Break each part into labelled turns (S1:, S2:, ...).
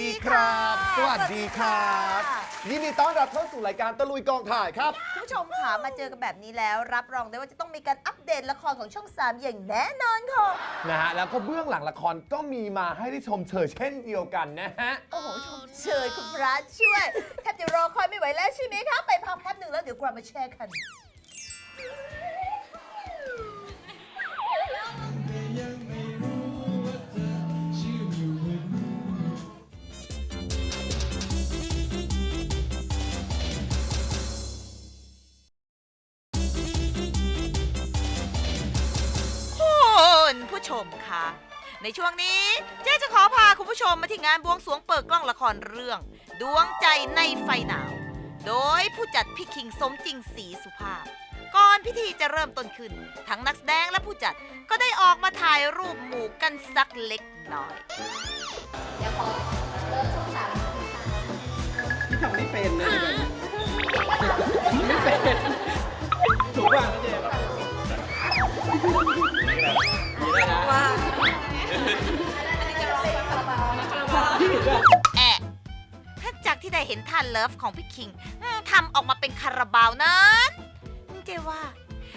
S1: สดีครับ สวัสดีครับ
S2: ค่ะ
S1: ยินดีต้อนรับเข้าสู่รายการตะลุยกองถ่ายครับ
S2: คุณผู้ชมค่ะมาเจอกันแบบนี้แล้ว รับรองได้ว่าจะต้องมีการอัปเดตละครของช่อง 3 อย่างแน่นอนค่ะ
S1: นะฮะแล้วก็เบื้องหลังละครก็มีมาให้ได้ชมเชยเช่นเดียวกันนะฮะ
S2: โอ้โหชมเชยคุณพระช่วยแทบจะรอคอยไม่ไหวแล้วใช่ไหมคะไปพักแป๊บหนึ่งแล้วเดี๋ยวกลับมาแชร์กัน
S3: ชมคะในช่วงนี้เจ๊จะขอพาคุณผู้ชมมาที่งานบวงสรวงเปิดกล้องละครเรื่อง ดวงใจในไฟหนาว โดยผู้จัดพี่คิงสมจริงศรีสุภาพ ก่อนพิธีจะเริ่มต้นขึ้น ทั้งนักแสดงและผู้จัดก็ได้ออกมาถ่ายรูปหมู่กันสักเล็กน้อย
S4: ทำไม่เป็นนะไม่เป็นถูกป่ะนะเจ มส์นี่ได้นะว่า
S3: แอะจากที่ได้เห็นท่านเลิฟของพี่คิงทำออกมาเป็นคาราบาวนั้นเจว่า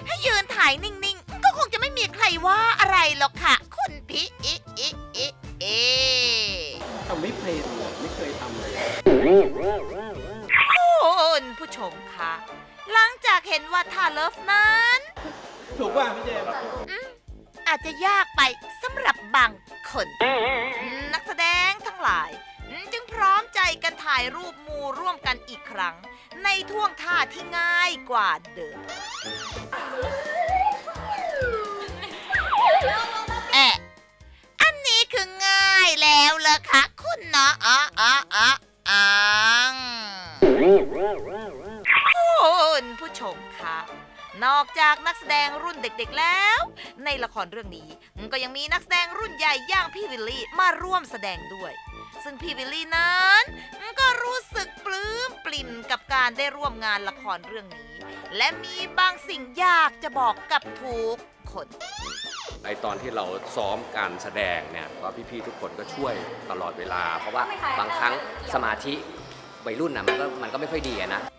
S3: ให้ยืนถ่ายนิ่งๆ ก็คงจะไม่มีใครว่าอะไรหรอกค่ะ คุณพี่อิอิอิเอ
S4: ทำไม่เป็นหรอไม่เคยทำเลย
S3: คุณผู้ชมคะหลังจากเห็นว่าท่าเลิฟนั้น
S4: ถูกป่ะพี่เจม
S3: อาจจะยากไปสำหรับบางคน นักแสดงทั้งหลาย จึงพร้อมใจกันถ่ายรูปหมู่ร่วมกันอีกครั้ง ในท่วงท่าที่ง่ายกว่าเดิม นอกจากนักแสดงรุ่นเด็กๆแล้ว ในละครเรื่องนี้ก็ยังมีนักแสดงรุ่นใหญ่อย่างพี่วิลลี่มาร่วมแสดงด้วย ซึ่งพี่วิลลี่นั้น ก็รู้สึกปลื้มปลิ่มกับการได้ร่วมงานละครเรื่องนี้ และมีบางสิ่งอยากจะบอกกับทุกคน
S5: ไอตอนที่เราซ้อมการแสดงเนี่ยว่าพี่ๆทุกคนก็ช่วยตลอดเวลา เพราะว่าบางครั้งสมาธิวัยรุ่นนะมันก็มันก็ไม่ค่อยดีอะนะ
S3: แอะ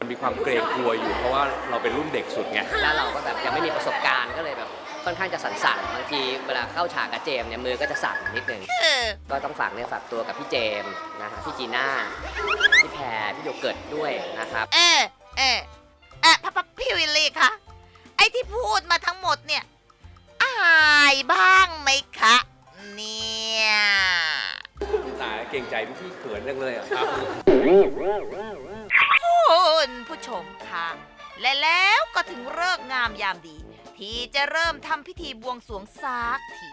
S5: มันมีความเกรงกลัวอยู่เพราะว่าเราเป็นรุ่นเด็กสุดไง
S6: แล้วเราก็แบบยังไม่มีประสบการณ์ก็เลยแบบค่อนข้างจะสั่นๆบางทีเวลาเข้าฉากกับเจมส์เนี่ยมือก็จะสั่นนิดนึง
S3: คือ
S6: ก็ต้องฝากเนี่ยฝากตัวกับพี่เจมส์นะฮะพี่จีน่าพี่แพรพี่โยเกิร์ตด้วยนะครับ
S3: เออเออเออพพพี่วิลลี่คะไอที่พูดมาทั้งหมดเนี่ย อายบ้างไหมคะ เนี่ย
S5: ตายเกรงใจพี่ๆเขินจังเลยอะครับ
S3: คุณผู้ชมคะและแล้วก็ถึงเลิกษ์งามยามดี ที่จะเริ่มทำพิธีบวงสรวงสักที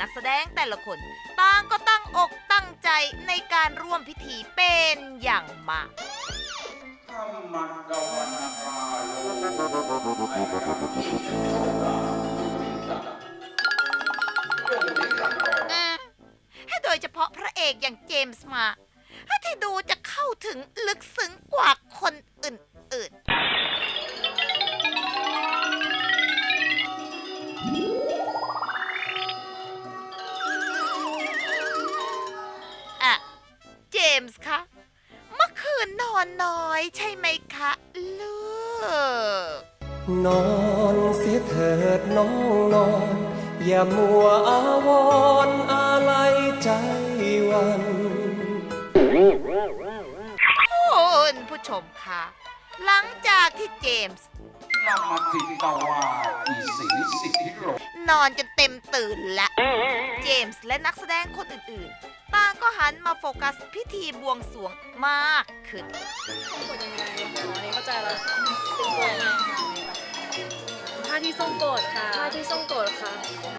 S3: นักแสดงแต่ละคนต่างก็ตั้งอกตั้งใจในการร่วมพิธีเป็นอย่างมากอืมโดยเฉพาะพระเอกอย่างเจมส์มาที่ดูจะเข้าถึงลึกซึ้งกว่า
S7: อย่ามัวอาวรณ์อะไรใจหวัน
S3: คุณผู้ชมคะหลังจากที่เจมส์
S8: นามาติตาวาอีสีสิทธิโล
S3: นอนจนเต็มตื่นและ เจมส์และนักแสดงคนอื่นๆต่างก็หันมาโฟกัสพิธีบวงสรวงมากขึ้น
S9: ท่าที่ส้มโกรธค่ะท่าที่ส้มโกรธค่ะ
S3: โอ้ย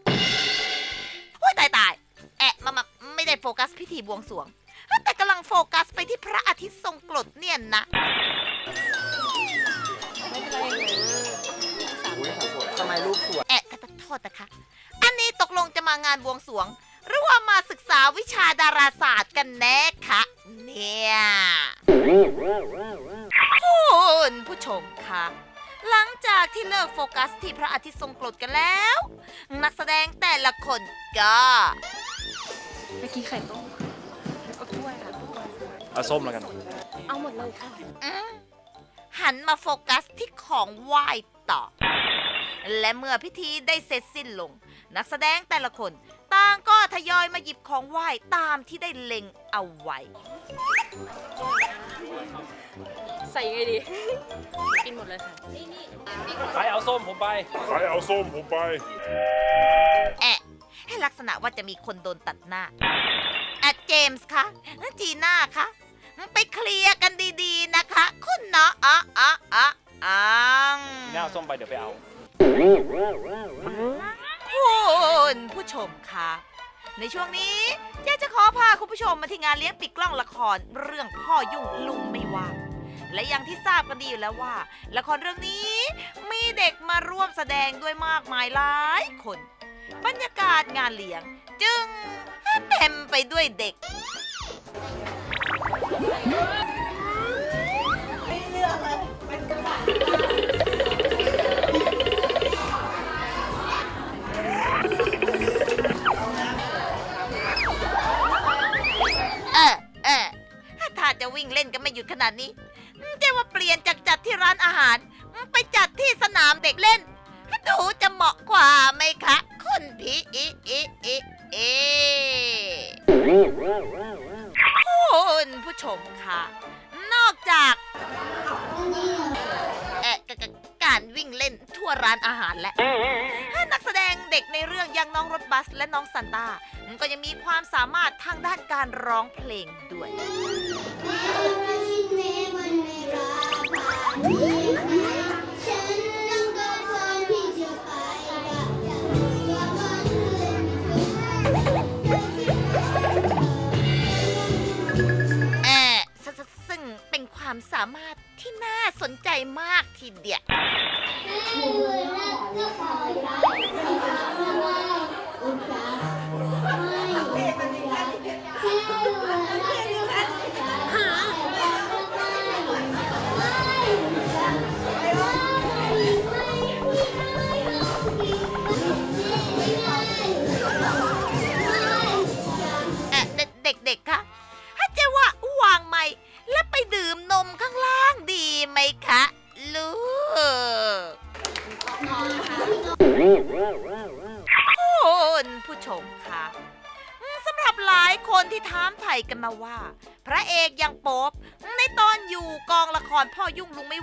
S3: ตายตายแอะมามาไม่ได้โฟกัสพิธีบวงสรวง แต่กำลังโฟกัสไปที่พระอาทิตย์ทรงกรดเนี่ยนะ
S4: ทำไมรูปสวย
S3: แอะขอโทษนะคะ อันนี้ตกลงจะมางานบวงสรวง หรือว่ามาศึกษาวิชาดาราศาสตร์กันแน่คะเนี่ยคุณผู้ชมคะ หลังจากที่เลิกโฟกัสที่พระอาทิตย์ทรงกรดกันแล้ว นักแสดงแต่ละคนก็
S9: เมื่อกี้ไข่ต้มโอเค
S4: เอาส้มแล้วกัน
S9: เอาหมดเลยค่ะ
S3: อืมหันมาโฟกัสที่ของไหว้ต่อ และเมื่อพิธีได้เสร็จสิ้นลง นักแสดงแต่ละคนต่างก็ทยอยมาหยิบของไหว้ตามที่ได้เล็งเอาไว้
S9: ใส่ยังไงดี กินหมดเลยค่ะ
S4: ใครเอาส้มผมไป
S3: แอะให้ลักษณะว่าจะมีคนโดนตัดหน้าอะเจมส์คะจีน่าคะไปเคลียร์กันดีๆนะคะ คุณเนาะอะอะอะอ่ง
S4: นี่เอาส้มไปเดี๋ยวไปเอา
S3: คุณผู้ชมคะในช่วงนี้เจ๊จะขอพาคุณผู้ชมมาที่งานเลี้ยงปิดกล้องละคร เรื่องพ่อยุ่งลุงไม่ว่าง และอย่างที่ทราบกันดีอยู่แล้วว่า ละครเรื่องนี้มีเด็กมาร่วมแสดงด้วยมากมายหลายคน บรรยากาศงานเลี้ยง จึงเต็มไปด้วยเด็กเออเออถ้าจะวิ่งเล่นกันไม่หยุดขนาดนี้ เจะว่าเปลี่ยนจากจัดที่ร้านอาหาร ไปจัดที่สนามเด็กเล่น ดูจะเหมาะกว่าไหมคะคุณพี่อีอีอีเอคุณผู้ชมคะนอกจากเอ่อกการวิ่งเล่นทั่วร้านอาหารและนักแสดงเด็กในเรื่องอยังน้องรถบัสและน้องซันต้าก็ยังมีความสามารถทางด้านการร้องเพลงด้วย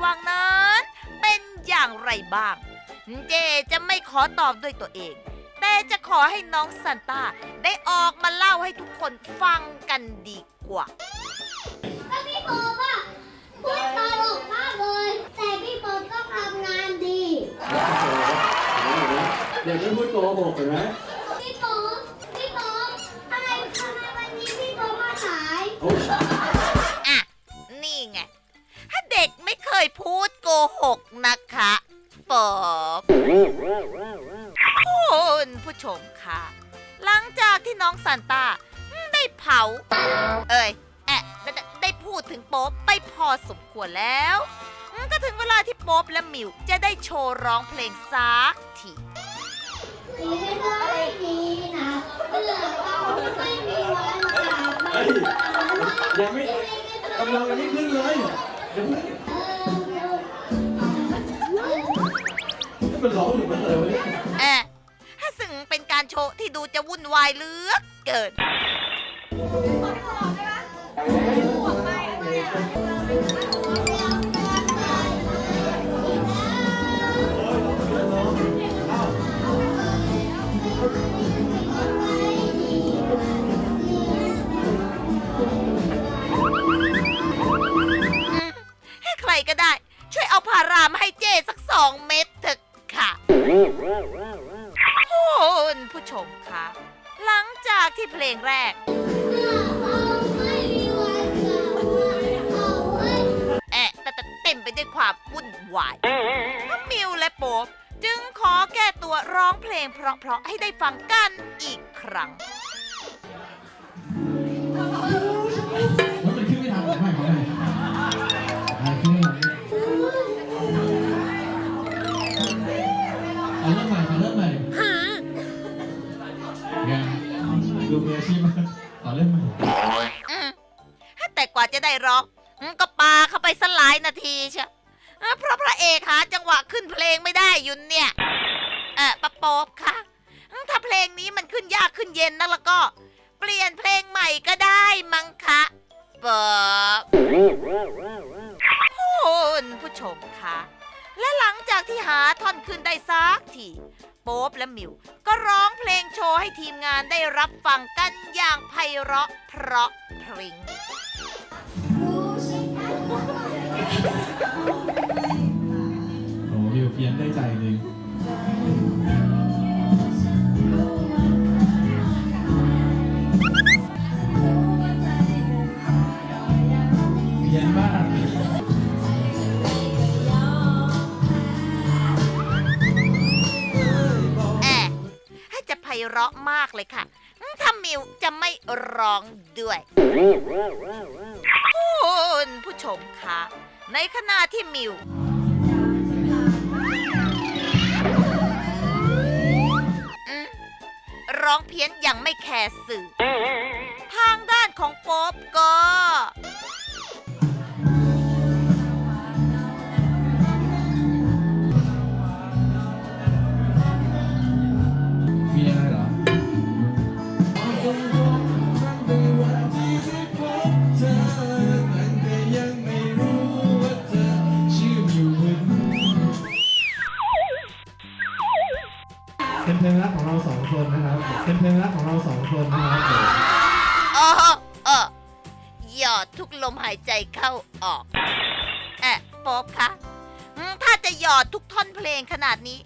S3: ว่างนั้น เป็นอย่างไรบ้าง เจจะไม่ขอตอบด้วยตัวเอง แต่จะขอให้น้องซันต้าได้ออกมาเล่าให้ทุกคนฟังกันดีกว่า
S10: พี่โป๊ปอะพูดตลกมากเลย แต่พี่โป๊ปต้องทำงานดี
S7: เด็กไม่พูดโกหกเห็นไหม
S10: พู
S3: ดโกหกนะคะปอบคุณผู้ชมค่ะ หลังจากที่น้องซานตาได้เผา เอ้ยแอะได้ได้พูดถึงโป๊ปไปพอสมควรแล้ว ก็ถึงเวลาที่โป๊ปและมิวจะได้โชว์ร้องเพลงสักที
S10: ดีไม่ดีนะเพื่อเราไม่มีวันจากไป
S7: ยังไม่กำลังยังไม่ขึ้นเลย มันร้องหรือมันอะไรวะเนี่ย
S3: แอะถ้าซึ่งเป็นการโชว์ที่ดูจะวุ่นวายเหลือเกินให้ใครก็ได้ ช่วยเอาพารามให้เจ้สักสองเม็ด คุณผู้ชมคะ หลังจากที่เพลงแรก แอะแต่แต่เต็มไปด้วยความวุ่นวายทั้งมิวและโป๊บจึงขอแก้ตัวร้องเพลงเพราะๆให้ได้ฟังกันอีกครั้ง
S7: ดูมืออาชีพมากขอเริ่มใหม่
S3: อืมแต่กว่าจะได้ได้อกอืมก็ปาเข้าไปสลายนาทีเชียวเอเพราะพระเอกหาจังหวะขึ้นเพลงไม่ได้อยู่เนี่ย เออปะโป๊บคะอืมถ้าเพลงนี้มันขึ้นยากขึ้นเย็นนะแล้วก็ เปลี่ยนเพลงใหม่ก็ได้มั้งคะป๊อบคุณผู้ชมคะ และหลังจากที่หาท่อนขึ้นได้สักที โป๊บและมิว ก็ร้องเพลงโชว์ให้ทีมงานได้รับฟังกันอย่างไพเราะเพราะพริง้ง
S4: โอ้วิวเพียนได้ใจเล
S3: ย ร้องด้วยคุณผู้ชมคะในขณะที่มิวร้องเพี้ยนอย่างไม่แคร์สื่อ ทางด้านของโป๊บก็
S4: เป็นเพลงรักของเราสองคนนะครับเป็นเพลงรักของเราสองคนนะครับผม
S3: เออเออหยอดทุกลมหายใจเข้าออกแอะป๊บคะถ้าจะหยอดทุกท่อนเพลงขนาดนี้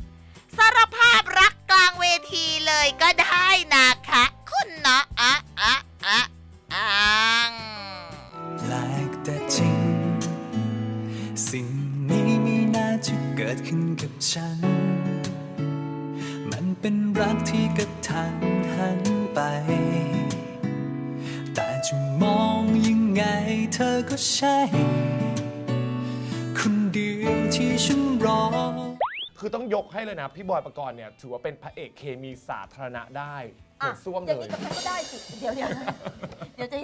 S3: สารภาพรักกลางเวทีเลยก็ได้นะคะคุณเนาะอะอะอะอัง
S7: แปลกแต่จริง สิ่งนี้ไม่น่าจะเกิดขึ้นกับฉัน เป็นรักที่กระทันหันไป แต่จะมองยังไงเธอก็ใช่ คนเดียวที่ฉันรอ
S1: คือต้องยกให้เลยนะ พี่บอยประกรณ์เนี่ย ถือว่าเป็นพระเอกเคมีสาธารณะได้เหมือนซ่วม
S2: อ
S1: เล
S2: ย่าง
S1: ย
S2: นี้กับฉันก็ได้สิ เดี๋ยวเดี๋ยวเดี๋ยวจะ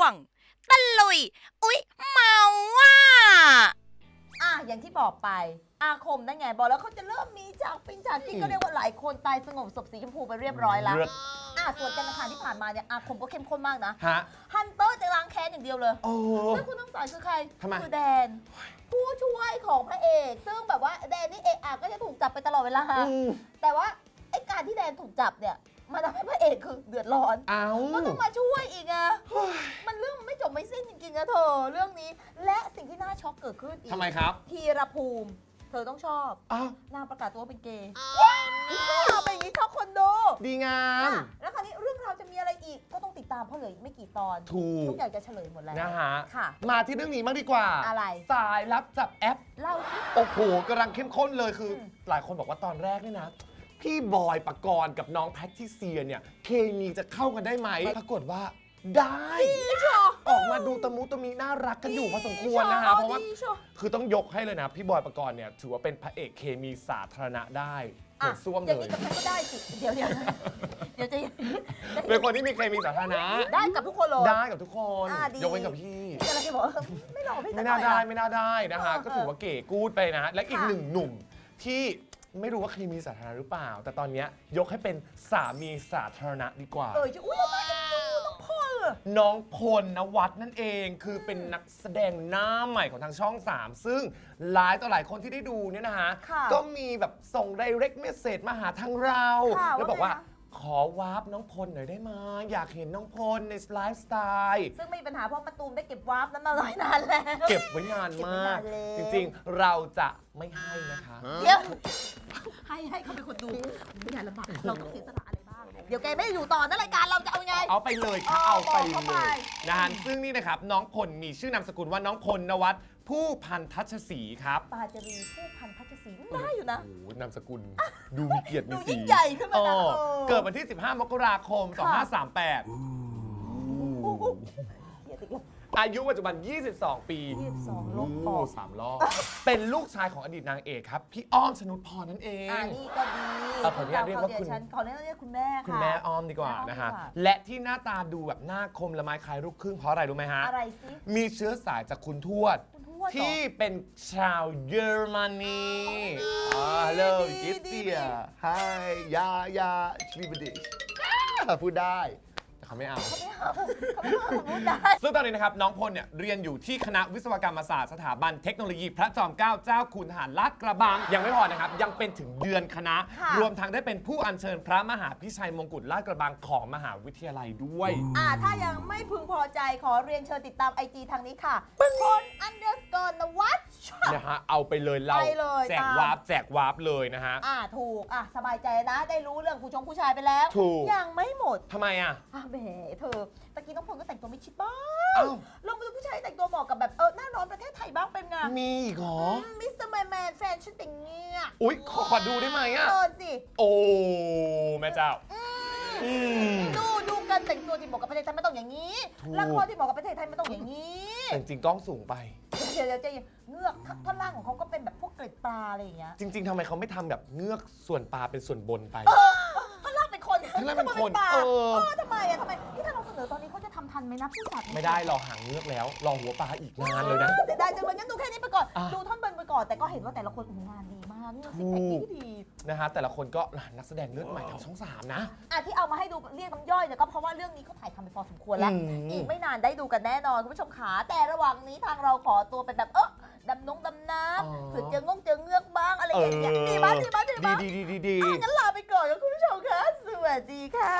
S3: วงตะลุย อุ๊ย เมาว่ะ
S2: อะอย่างที่บอกไป อาคมนั่นไงบอกแล้วเขาจะเริ่มมีจากปินจากที่ก็เรียกว่าหลายคนตายสงบศพสีชมพูไปเรียบร้อยแล้ว
S1: เลือด
S2: อะส่วนการแข่งขันที่ผ่านมาเนี่ยอาคมก็เข้มข้นมากนะ
S1: ฮะ
S2: ฮันเตอร์จะล้างแค้นอย่างเดียวเลย
S1: โอ้
S2: แล้วคุณต้องสอนคือใคร
S1: ทำไม
S2: คือแดน ผู้ช่วยของพระเอก ซึ่งแบบว่าแดนนี่เอะอะก็จะถูกจับไปตลอดเวลา
S1: อืม
S2: แต่ว่าไอ้การที่แดนถูกจับเนี่ย มันทำให้พระเอกคือเดือดร้อน
S1: เอา
S2: ก็ต้องมาช่วยอีกอะมันเรื่องมันไม่จบไม่สิ้นจริงๆอะเธอเรื่องนี้ และสิ่งที่น่าช็อกเกิดขึ้นอีก
S1: ทำไมครับ
S2: ธีรภูมิ เธอต้องชอบ
S1: อ้าว
S2: นางประกาศตัวว่าเป็นเกย์เป็นอย่างนี้ชอบคนดู
S1: ดีงาม
S2: อะแล้วคราวนี้เรื่องราวจะมีอะไรอีก ก็ต้องติดตามเพราะเหลืออีกไม่กี่ตอน
S1: ถูก
S2: ทุกอย่างจะเฉลยหมดแล้ว
S1: นะฮะ
S2: ค่ะ
S1: มาที่เรื่องนี้บ้างดีกว่า
S2: อะไร
S1: สายลับจับแอป
S2: เล่าสิ
S1: โอ้โหกำลังเข้มข้นเลยคืออ
S2: ม
S1: หลายคนบอกว่าตอนแรกเนี่ยนะ พี่บอยปกรณ์กับน้องแพททิเซียเนี่ยเคมีจะเข้ากันได้ไหมปรากฏว่าได้ ออกมาดูตะมุตะมีน่ารักกันอยู่พอสมควรนะฮะเพราะว่า
S2: ดีชัวร์
S1: คือต้องยกให้เลยนะ พี่บอยปกรณ์เนี่ยถือว่าเป็นพระเอกเคมีสาธารณะได้เหมือนซ่วม
S2: อ
S1: เล
S2: ย่าง
S1: ย
S2: นี้กับฉันก็ได้สิ เดี๋ยวเดี๋ยวเดี๋ยวจะจะ
S1: เป็นคนที่มีเคมีสาธารณะ
S2: ได้กับทุกคนเลย
S1: ได้กับทุกคน
S2: อ่าดี
S1: ยกเว้นกับพี่
S2: พี่กำลังจะบอกว่าไม่หลอกพี่สั
S1: ไม่
S2: กห
S1: น่า
S2: อย
S1: ได้
S2: อะ
S1: ไม่น่าได้นะฮะ
S2: เออ
S1: ก็ถือว่าเก๋กูดไปนะ และอีก
S2: ค่ะ
S1: หนึ่งหนุ่มที่ ไม่รู้ว่าเคมีสาธารณะหรือเปล่า แต่ตอนเนี้ยยกให้เป็นสามีสาธารณะดีกว่า
S2: เออจะอุ้ยทำไมจะดูน้องพล
S1: น้องพลนวัดนั่นเองคือเป็นนักแสดงหน้าใหม่ของทางช่อง 3 ซึ่งหลายต่อหลายคนที่ได้ดูเนี่ยนะฮะ
S2: ค่ะ
S1: ก็มีแบบส่ง direct message มาหาทางเรา
S2: ค่ะ
S1: แล้วบอกว่า
S2: ว่าไงคะ
S1: ขอวาร์ปน้องพลหน่อยได้ไหมอยากเห็นน้องพลในไลฟ์สไตล์
S2: ซึ่งไม่มีปัญหาเพราะมาตูมได้เก็บวาร์ปนั้นมาหลายนานแล้ว
S1: เก็บไว้นานมาก
S2: เก็บไว้นานแล้ว
S1: จริงๆ เราจะไม่ให้นะคะ
S2: เดี๋ยวให้ให้เขาเป็นคนดูไม่ได้ลำบากเราต้องเสียสละอะไรบ้าง เดี๋ยวแกไม่อยู่ต่อนะรายการเราจะเอายังไง
S1: เอาไปเลยค่ะ
S2: เอา
S1: เอาไป
S2: บอกเข้า
S1: เล
S2: ไป
S1: ยนะฮะซึ่งนี่นะครับน้องพลมีชื่อนามสกุลว่าน้องพลนวัดผู้พันทัชศรีครับ
S2: ปาจารีผู้พันพัช ศรีได้อยู่นะ
S1: โอ้โหนามสกุล ดูมีเกียรติมี
S2: ดู
S1: สี
S2: ยิ่งใหญ่ขึ้นมานะ
S1: อ๋อ
S2: เออ
S1: เกิดวันที่ 15 มกราคม
S2: ค่ะ
S1: 2538
S2: เดี๋ยวติดลบ
S1: อายุปัจจุบัน 22 ปี
S2: 22ลบอ
S1: โอ้
S2: อก
S1: สามรอบ เป็นลูกชายของอดีตนางเอกครับ พี่อ้อมชนุดพรนั่นเอง
S2: อ่านี่ก็ดี
S1: เอ่อขออนุญาตเรียกว่าคุณ
S2: ฉันขออนุญาตเรียกคุณแม่ค่ะ
S1: คุณแม่อ้อมดีกว่า
S2: แม่อ้อม
S1: นะฮะ
S2: ดีกว่า
S1: และที่หน้าตาดูแบบหน้าคมละไม้คล้ายลูกครึ่งเพราะอะไรรู้ไหมฮะ
S2: อะไรสิ
S1: มีเชื้อสายจากคุณทวด
S2: คุณ ทวดเหรอ
S1: ที่เป็นชาวเยอรมนีอ่าฮัลโหล
S2: ดี
S1: กิฟ
S2: ดี
S1: เซี
S2: ดี
S1: ยไฮยายาชลิบดิพูดได้แต่ เขาไม่เอา
S2: เขาไม่เอาเขาไม่เอา พูดได้
S1: ซึ่งตอนนี้นะครับน้องพลเนี่ยเรียนอยู่ที่คณะวิศวกรรมศาสตร์สถาบันเทคโนโลยีพระจอมเกล้าเจ้าคุณทหารลาดกระบัง ยังไม่พอนะครับ ยังเป็นถึงเดือนคณะ
S2: ค่ะ
S1: รวมทั้งได้เป็นผู้อัญเชิญพระมหาพิชัยมงกุฎลาดกระบังของมหาวิทยาลัยด้วย
S2: อ่าถ้ายังไม่พึงพอใจขอเรียนเชิญติดตามไอจีทางนี้ค่ะพลอันเดอร์สกอร์นวัต
S1: นะฮะเอาไปเลยเรา
S2: ไปเลย
S1: แจก
S2: ตาม
S1: วาร์ปแจกวาร์ปเลยนะฮะ
S2: อ่าถูก อะ สบายใจนะ ได้รู้เรื่องผู้ชงผู้ชายไปแล้ว
S1: ถูก
S2: ยังไม่หมด
S1: ทำไมอะ
S2: อะแหมเธอตะกี้น้องพลก็แต่งตัวไม่ชิดบ้า
S1: เอ้า
S2: ลองไปดูผู้ชายแต่งตัวเหมาะกับแบบเออหน้าร้อนประเทศไทยบ้างเป็นไง
S1: มีอีกเหรอ
S2: มิสเตอร์แมนแมนแฟนฉันแต่งเงี้ย
S1: อุ๊ย ขอขอดูได้ไหมอะ
S2: เชิญสิ
S1: โอ้ แม่เจ้า อืม
S2: ดูดูการแต่งตัวที่เหมาะกับประเทศไทยไม่ต้องอย่างนี้
S1: ถูก
S2: ละครที่เหมาะกับประเทศไทยไม่ต้องอย่างนี้
S1: แต่จริงๆกล้องสูงไป
S2: เดี๋ยวเดี๋ยวใจเย็นเงือกท่อนล่างของเขาก็เป็นแบบพวกเกล็ดปลาอะไรอย่างเงี้ย
S1: จริง ๆทำไมเขาไม่ทำแบบเงือกส่วนปลาเป็นส่วนบนไป
S2: ท่อ นล่างเป็นคน
S1: ท่อนล่างเป็นคน
S2: ปลา
S1: เออ
S2: ทำไมอะทำไมที่ถ้าเราเสนอตอนนี้เขาจะทำทันไหมนะผู้จัด
S1: ไม่ได้รอหางเงือกแล้ว รอหัวปลาอีกนานเลยนะ
S2: เสียดายจังเลยงั้นดูแค่นี้ไปก่อน
S1: อะ
S2: ดูท่อนบนไปก่อน แต่ก็เห็นว่าแต่ละคนอู้งานดีมากนี่ซิกแพค
S1: ถู
S2: ดี
S1: ก
S2: ดี
S1: นะฮะ แต่ละคนก็นักแสดงเลือดใหม่ทางช่องสามนะ
S2: อะที่เอามาให้ดูเรียกน้ำย่อยเนี่ยก็เพราะว่าเรื่องนี้เขาถ่ายทำไปพอสมควรแล้ว
S1: อืม
S2: อีกไม่นานได้ดูกันแน่นอนคุณผู้ชมขาแต่ระหว่างนี้ทางเราขอตัวเป็นแบบเออดำนงดำน้ำเผื่อเจองงเจอเงือกบ้างอะไรอย่างเงี้ยดีมากดีมากดี
S1: ดี
S2: มาก
S1: ดีดีดีดี
S2: อะงั้นลาไปก่อนนะคุณผู้ชมค่ะส วัสดีค่ะ